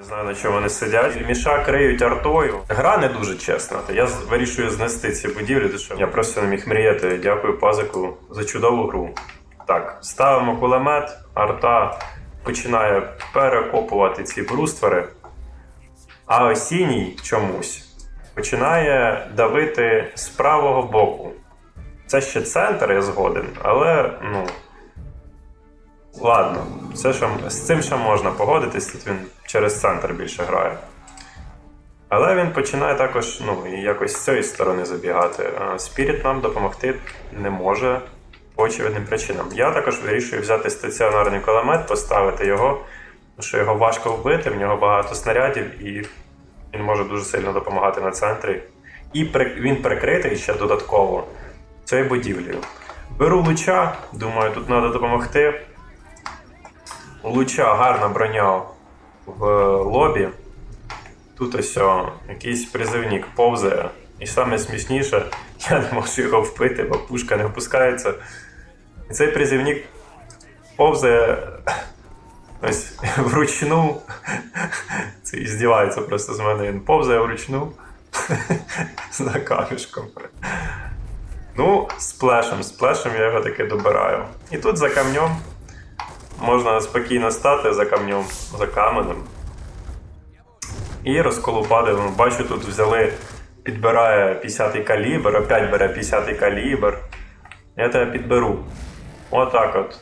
Не знаю, на чому вони сидять. Міша криють артою. Гра не дуже чесна. Я вирішую знести ці будівлі, тому що я просто не міг мріяти. Дякую пазику за чудову гру. Так, ставимо кулемет, арта починає перекопувати ці бруствери, а осінній чомусь починає давити з правого боку. Це ще центр, я згоден, але ну. Ладно, це ще, з цим ще можна погодитись, тут він через центр більше грає. Але він починає також ну, якось з цієї сторони забігати. Спіріт нам допомогти не може по очевидним причинам. Я також вирішую взяти стаціонарний кулемет, поставити його, що його важко вбити, в нього багато снарядів, і він може дуже сильно допомагати на центрі. І він прикритий ще додатково цією будівлею. Беру луча, думаю, тут треба допомогти. Луча гарна броня в лобі. Тут ось якийсь призивник повзає. І саме смішніше, я не можу його вбити, бо пушка не опускається. І цей призивник повзає ось вручну. Це і здівається просто з мене. Він повзає вручну за камішком. Ну, з плешем, з плешем я його таки добираю. І тут за камнем можна спокійно стати за камнем, за каменем. І розколупати. Ну, Бачу, тут взяли, підбирає 50-й калібр, опять бере 50-й калібр. Я тебе підберу. Отак от.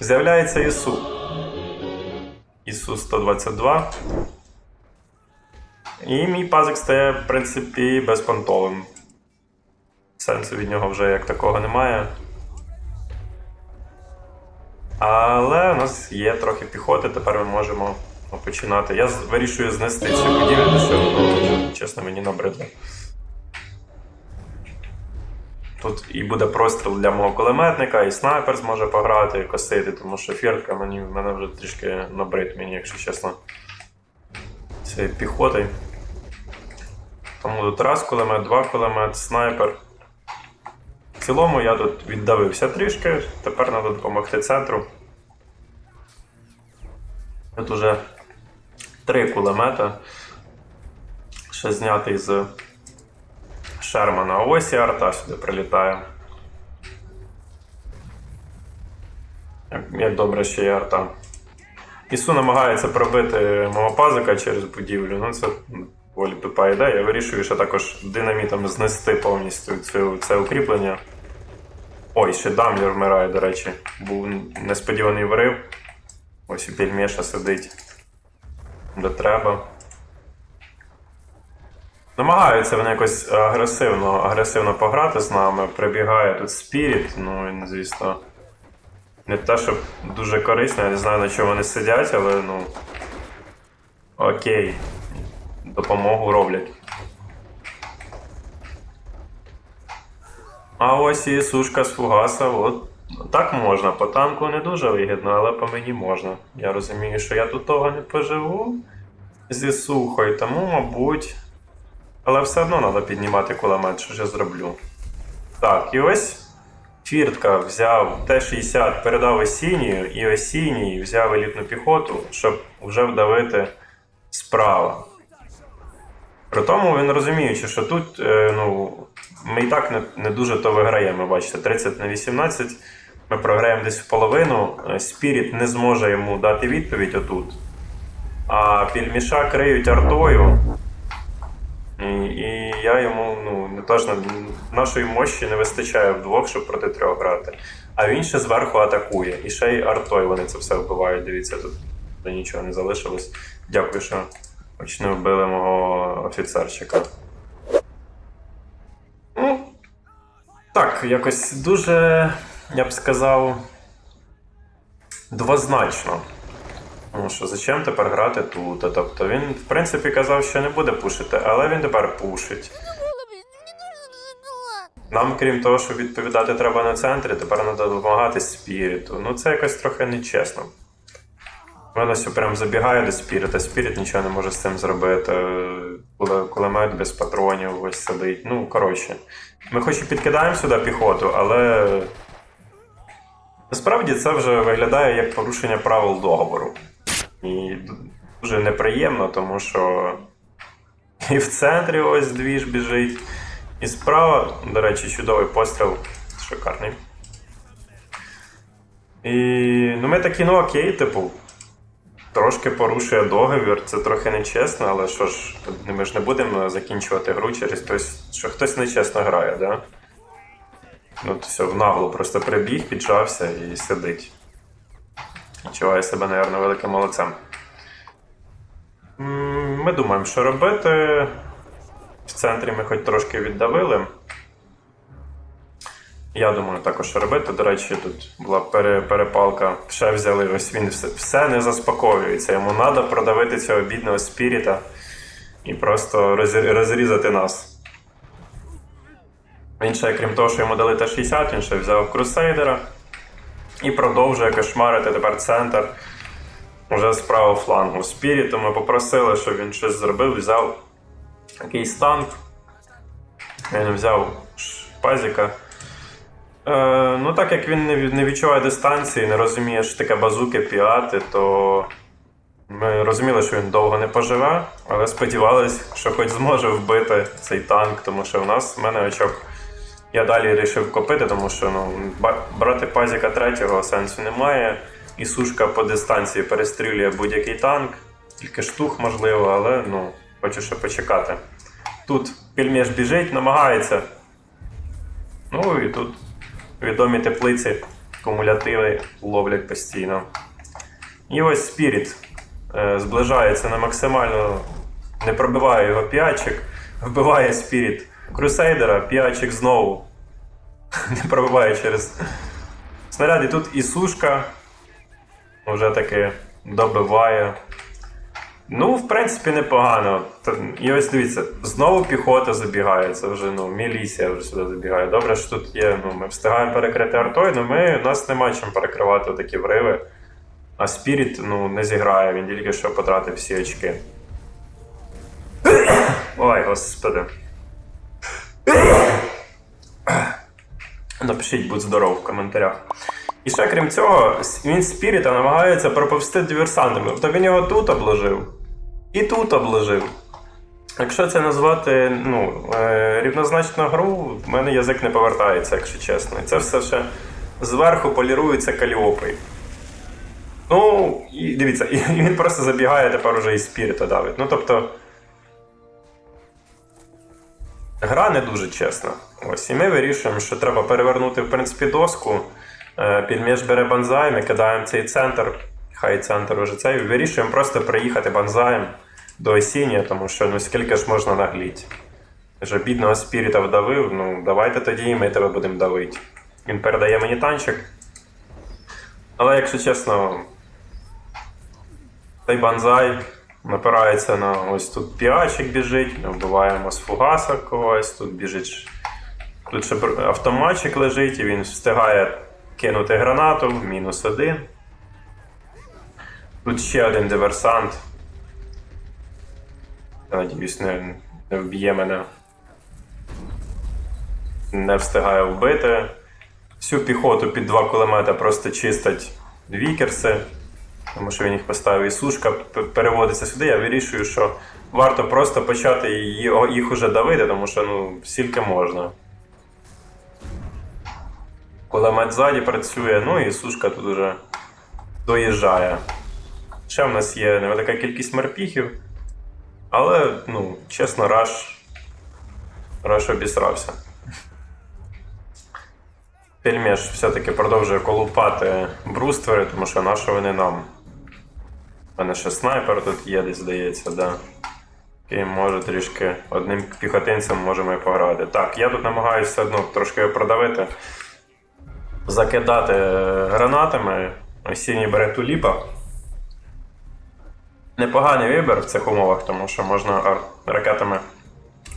З'являється Ісу. Ісу 122. І мій пазик стає, в принципі, безпонтовим. Сенсу від нього вже як такого немає. Але у нас є трохи піхоти, тепер ми можемо починати. Я вирішую знести ці будівлі, тому що ну, чесно мені набридло. Тут і буде простріл для мого кулеметника, і снайпер зможе пограти, косити, тому що фіртка мені, мене вже трішки набрид мені, якщо чесно. Цієї піхоти. Тому тут раз кулемет, два кулемет, снайпер. В цілому я тут віддавився трішки, тепер треба допомогти центру. Тут уже три кулемета. Ще знятий з Шермана. Ось і арта сюди прилітає. Як, добре, що є арта. Ісу намагається пробити мого пазика через будівлю. Ну, це доволі тупа ідея. Я вирішую ще також динамітом знести повністю цю, це укріплення. Ой, ще Дамлер вмирає, до речі. Був несподіваний врив. Ось і пельмеша сидить. Де треба. Намагаються вони якось агресивно, агресивно пограти з нами. Прибігає тут спіріт, ну він, звісно. Не те, щоб дуже корисно, я не знаю на чому вони сидять, але ну. Окей. Допомогу роблять. А ось і сушка з фугаса, от так можна. По танку не дуже вигідно, але по мені можна. Я розумію, що я тут того не поживу зі сухою, тому, мабуть. Але все одно треба піднімати кулемет, що ж я зроблю. Так, і ось Фіртка взяв Т-60, передав осінню, і осінній взяв елітну піхоту, щоб вже вдавити справа. При тому він розуміючи, що тут е, ну, ми і так не, не дуже то виграємо. Бачите, 30 на 18. Ми програємо десь в половину. Спіріт не зможе йому дати відповідь отут. А пільміша криють артою. І, і я йому ну, не то ж на- нашої мощі не вистачає вдвох, щоб проти трьох грати. А він ще зверху атакує. І ще й артою вони це все вбивають. Дивіться, тут нічого не залишилось. Дякую, що не вбили мого офіцерчика. Ну, так, якось дуже, я б сказав, двозначно. Тому що зачем тепер грати тут? Тобто він, в принципі, казав, що не буде пушити, але він тепер пушить. Нам, крім того, що відповідати треба на центрі, тепер треба допомагати спіріту. Ну це якось трохи нечесно. Він ось прям забігає до спіріта, спіріт нічого не може з цим зробити. Кулемет без патронів ось сидить. Ну, коротше. Ми хоч і підкидаємо сюди піхоту, але. Насправді це вже виглядає як порушення правил договору. І дуже неприємно, тому що і в центрі ось двіж біжить. І справа, до речі, чудовий постріл. Шикарний. І ну, ми такі, ну окей, типу, трошки порушує договір, це трохи нечесно, але що ж, ми ж не будемо закінчувати гру через те, що хтось нечесно грає, да? Ну, то все, в наглу просто прибіг, піджався і сидить. Відчуває себе, напевно, великим молодцем. Ми думаємо, що робити. В центрі ми хоч трошки віддавили. Я думаю, також що робити. До речі, тут була перепалка. Ще взяли, ось він все, все не заспокоюється. Йому треба продавити цього бідного спіріта і просто розрізати нас. Він ще, крім того, що йому дали Т-60, він ще взяв крусейдера і продовжує кошмарити тепер центр уже з правого флангу. Спіріту ми попросили, щоб він щось зробив, взяв якийсь танк. Він взяв пазіка. Е, ну, так як він не відчуває дистанції, не розуміє, що таке базуки, піати, то ми розуміли, що він довго не поживе, але сподівалися, що хоч зможе вбити цей танк, тому що в нас в мене очок. Я далі вирішив копити, тому що ну, брати пазіка третього сенсу немає. І сушка по дистанції перестрілює будь-який танк, тільки штух можливо, але ну, хочу ще почекати. Тут пільмєш біжить, намагається. Ну і тут відомі теплиці, кумулятиви ловлять постійно. І ось Спіріт е, зближається на максимально, не пробиває його п'ячик, вбиває Спіріт Крусейдера, п'ячик знову не пробиває через снаряд. І тут і сушка вже таки добиває. Ну, в принципі, непогано. І ось дивіться, знову піхота забігає. Це вже ну, міліція вже сюди забігає. Добре, що тут є. Ну, ми встигаємо перекрити артою, але ми, у нас нема чим перекривати такі вриви. А Спіріт ну, не зіграє, він тільки що потратив всі очки. Ой, господи. Напишіть, будь здоров в коментарях. І ще крім цього, він Спіріта намагається проповсти диверсантами. Тобто він його тут обложив. І тут обложив. Якщо це назвати ну, е, рівнозначно гру, в мене язик не повертається, якщо чесно. І це все ще зверху полірується каліопою. Ну, і дивіться, і він просто забігає тепер уже і спіріта давить. Ну тобто. Гра не дуже чесна. Ось, і ми вирішуємо, що треба перевернути, в принципі, доску. Е, Пільміж бере банзай, ми кидаємо цей центр, хай центр уже цей. Вирішуємо просто приїхати банзаєм до осіння, тому що ну скільки ж можна нагліти. Вже бідного спіріта вдавив, ну давайте тоді і ми тебе будемо давити. Він передає мені танчик. Але якщо чесно, цей банзай напирається на ось тут піачик біжить, ми вбиваємо з фугаса когось, тут біжить. Тут ще автоматчик лежить, і він встигає кинути гранату, мінус один. Тут ще один диверсант. Надіюсь, не, не вб'є мене. Не встигає вбити. Всю піхоту під два кулемета просто чистять вікерси, тому що він їх поставив і сушка переводиться сюди. Я вирішую, що варто просто почати їх уже давити, тому що ну, стільки можна. Кулемет ззаді працює, ну і сушка тут уже доїжджає. Ще в нас є невелика кількість морпіхів, але, ну, чесно, раш, раш обісрався. Пельмеш все-таки продовжує колупати бруствери, тому що на що вони нам? У мене ще снайпер тут є, десь здається, да. Який може трішки одним піхотинцем можемо і пограти. Так, я тут намагаюся все одно трошки продавити, закидати е, гранатами. Осінній бере туліпа. Непоганий вибір в цих умовах, тому що можна ракетами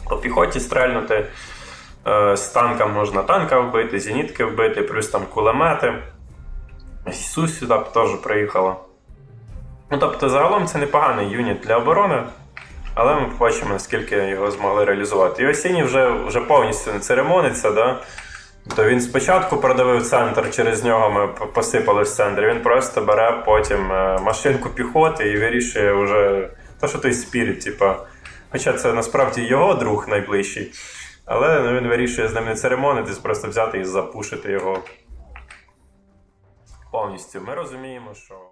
по піхоті стрельнути. Е, З танка можна танка вбити, зенітки вбити, плюс там кулемети. Ісус сюди теж приїхала. Ну, тобто, загалом це непоганий юніт для оборони, але ми побачимо, наскільки його змогли реалізувати. І осінній вже, вже повністю не церемониться, да? То він спочатку продавив центр, через нього ми посипали в центр. Він просто бере потім е, машинку піхоти і вирішує вже то, що той спіріт, типа. Хоча це насправді його друг найближчий. Але ну, він вирішує з ним не церемонитись, просто взяти і запушити його повністю. Ми розуміємо, що.